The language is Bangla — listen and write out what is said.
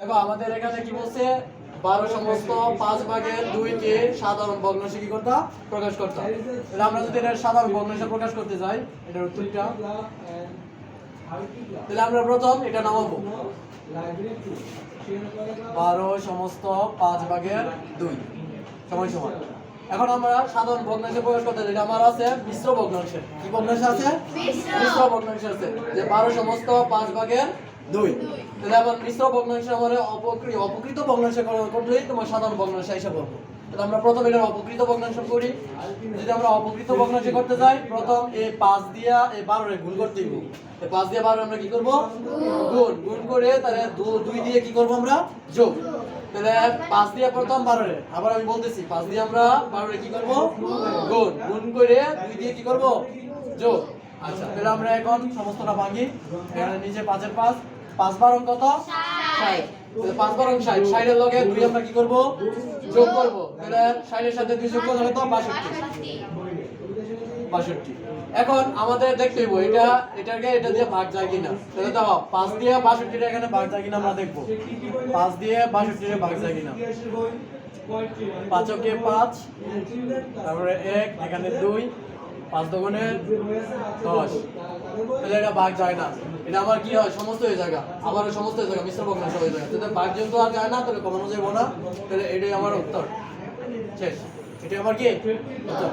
দেখো আমাদের এখানে কি বলছে? বারো সমস্ত পাঁচ ভাগের দুইকে সাধারণ ভগ্নাংশে কি করতাম প্রকাশ করতাম তাহলে আমরা যদি এটার সাধারণ ভগ্নাংশে প্রকাশ করতে যাই এটার উত্তরটা? তাহলে আমরা প্রথম এটা নামাবো। বারো সমস্ত পাঁচ ভাগের দুই। সময় সমান। এখন আমরা সাধারণ ভগ্নাংশে প্রকাশ করতে যাই। এটা আমার আছে মিশ্র ভগ্নাংশে কি ভগ্নাংশ আছে? মিশ্র। ভগ্নাংশ আছে। যে বারো সমস্ত পাঁচ ভাগের দুই। তাহলে আমার মিশ্র ভগ্নাংশ আমার অপকৃত অপকৃত ভগ্নাংশ করা- করলেই তোমার সাধারণ ভগ্নাংশ হিসাব করব তাহলে আমরা প্রথম এটার অপকৃত ভগ্নাংশ করি। যদি আমরা অপকৃত ভগ্নাংশ করতে যাই, প্রথম এই পাঁচ দিয়া এই বারোরে গুণ করতে এই পাঁচ দিয়ে বারো আমরা কি করব? গুণ। গুণ করে তাহলে দুই দিয়ে কি করব আমরা? যোগ। তাহলে পাঁচ দিয়ে প্রথম বারোরে আবার আমি বলতেছি, পাঁচ দিয়ে আমরা বারোরে কি করব? গুণ। গুণ করে দুই দিয়ে কি করব? যোগ। আচ্ছা তাহলে আমরা এখন সমস্তটা ভাঙি। নিচে পাঁচের পাঁচ। পাঁচ বারং কত? ষাট। পাঁচ বারং ষাট। ষাটের লগে দুই আমরা কি করব? যোগ করব। তাহলে ষাটের সাথে দুই যোগ করলে তো বাষট্টি। বাষট্টি। এখন আমাদের দেখতে হইব, এটা এটাকে এটা দিয়ে ভাগ যায় কিনা। তাহলে দেখো, পাঁচ দিয়ে বাষট্টিটা এখানে ভাগ যায় কিনা আমরা দেখব। পাঁচ দিয়ে বাষট্টিটা ভাগ যায় কিনা। পাঁচকে পাঁচ, তারপরে এক, এখানে দুই পাঁচ দোকানে দশ। তাহলে এটা বাঘ যায় না। এটা আমার কি হয়? সমস্ত হয়ে জায়গা আবার সমস্ত হয়ে জায়গা মিশ্র সব হয়ে যায় তাহলে বাঘ যেহেতু আর যায় না, তাহলে কমানো যাব না। তাহলে এটাই আমার উত্তর। শেষ। এটাই আমার কি? উত্তর।